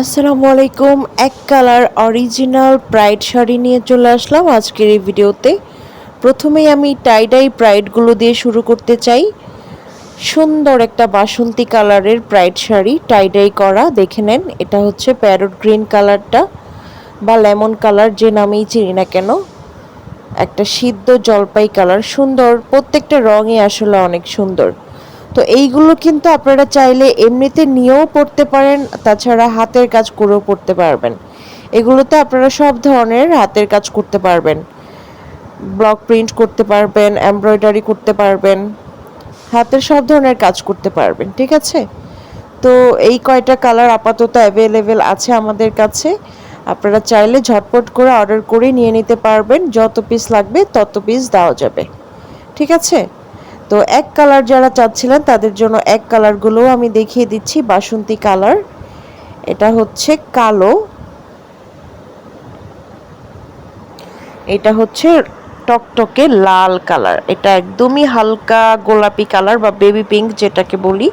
আসসালামু আলাইকুম। এক কালার অরিজিনাল প্রাইড শাড়ি নিয়ে চলে আসলাম আজকের এই ভিডিওতে। প্রথমেই আমি টাইডাই প্রাইডগুলো দিয়ে শুরু করতে চাই। সুন্দর একটা বাসন্তী কালারের প্রাইড শাড়ি টাইডাই করা। দেখে নেন, এটা হচ্ছে প্যারট গ্রিন কালারটা বা লেমন কালার, যে নামেই চিনি না কেন। একটা সিদ্ধ জলপাই কালার, সুন্দর। প্রত্যেকটা রঙই আসলে অনেক সুন্দর। তো এইগুলো কিন্তু আপনারা চাইলে এমনিতে নিয়েও পড়তে পারেন, তাছাড়া হাতের কাজ করেও পড়তে পারবেন। এগুলোতে আপনারা সব ধরনের হাতের কাজ করতে পারবেন। ব্লক প্রিন্ট করতে পারবেন, এমব্রয়ডারি করতে পারবেন, হাতের সব ধরনের কাজ করতে পারবেন, ঠিক আছে? তো এই কয়টা কালার আপাতত অ্যাভেলেবেল আছে আমাদের কাছে। আপনারা চাইলে ঝটপট করে অর্ডার করে নিয়ে নিতে পারবেন, যত পিস লাগবে তত পিস দেওয়া যাবে, ঠিক আছে? তো এক কালার যারা চাচ্ছিলেন, তাদের জন্য এক কালারগুলোও আমি দেখিয়ে দিচ্ছি। বাসন্তী কালার, এটা হচ্ছে কালো। এটা হচ্ছে টকটকে লাল কালার। এটা একদমই হালকা গোলাপি কালার বা বেবি পিঙ্ক যেটাকে বলি।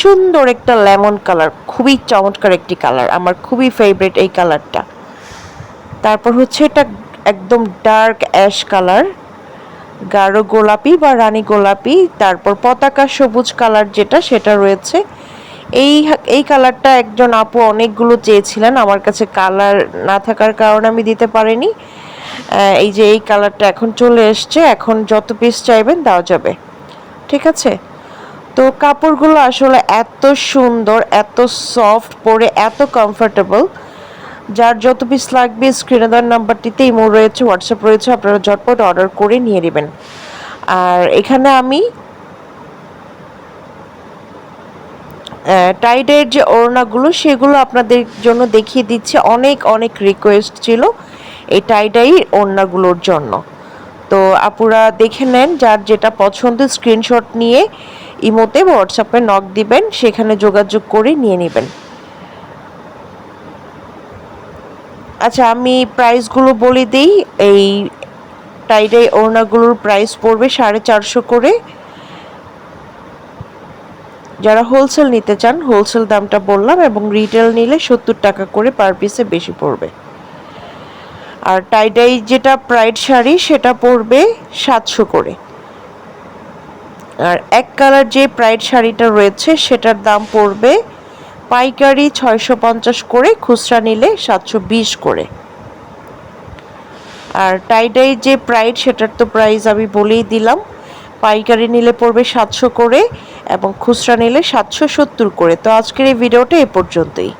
সুন্দর একটা লেমন কালার, খুবই চমৎকার একটি কালার। আমার খুবই ফেভারিট এই কালারটা। তারপর হচ্ছে এটা একদম ডার্ক অ্যাশ কালার। গাঢ় গোলাপি বা রানী গোলাপি, তারপর পতাকা সবুজ কালার যেটা, সেটা রয়েছে। এই এই কালারটা একজন আপু অনেকগুলো চেয়েছিলেন, আমার কাছে কালার না থাকার কারণে আমি দিতে পারিনি। এই যে এই কালারটা এখন চলে এসছে, এখন যত পিস চাইবেন দেওয়া যাবে। ঠিক আছে? তো কাপড়গুলো আসলে এত সুন্দর, এত সফট পরে এত কমফোর্টেবল যার যত পিস লাগবে স্ক্রিনে দেওয়ার নাম্বারটিতে ইমো রয়েছে হোয়াটসঅ্যাপ রয়েছে, আপনারা ঝটপট অর্ডার করে নিয়ে নেবেন। আর এখানে আমি টাইডের যে ওড়নাগুলো, সেগুলো আপনাদের জন্য দেখিয়ে দিচ্ছে। অনেক অনেক রিকোয়েস্ট ছিল এই টাইডাই ওড়নাগুলোর জন্য। তো আপুরা দেখে নেন, যার যেটা পছন্দ স্ক্রিনশট নিয়ে ইমোতে হোয়াটসঅ্যাপে নক দিবেন, সেখানে যোগাযোগ করে নিয়ে নেবেন। আচ্ছা আমি প্রাইসগুলো বলে দিই। এই টাইডাই ওড়নাগুলোর প্রাইস পড়বে সাড়ে চারশো করে। যারা হোলসেল নিতে চান, হোলসেল দামটা বললাম এবং রিটেল নিলে সত্তর টাকা করে পার পিসে বেশি পড়বে। আর টাইডাই যেটা প্রাইড শাড়ি, সেটা পড়বে সাতশো করে। আর এক কালার যে প্রাইড শাড়িটা রয়েছে, সেটার দাম পড়বে পাইকারি ছয়শো পঞ্চাশ করে, খুচরা নিলে সাতশো বিশ করে। আর টাইডাই যে প্রাইস সেটার তো প্রাইস আমি বলেই দিলাম। পাইকারি নিলে পড়বে সাতশো করে এবং খুচরা নিলে সাতশো সত্তর করে। তো আজকের এই ভিডিওটা এ পর্যন্তই।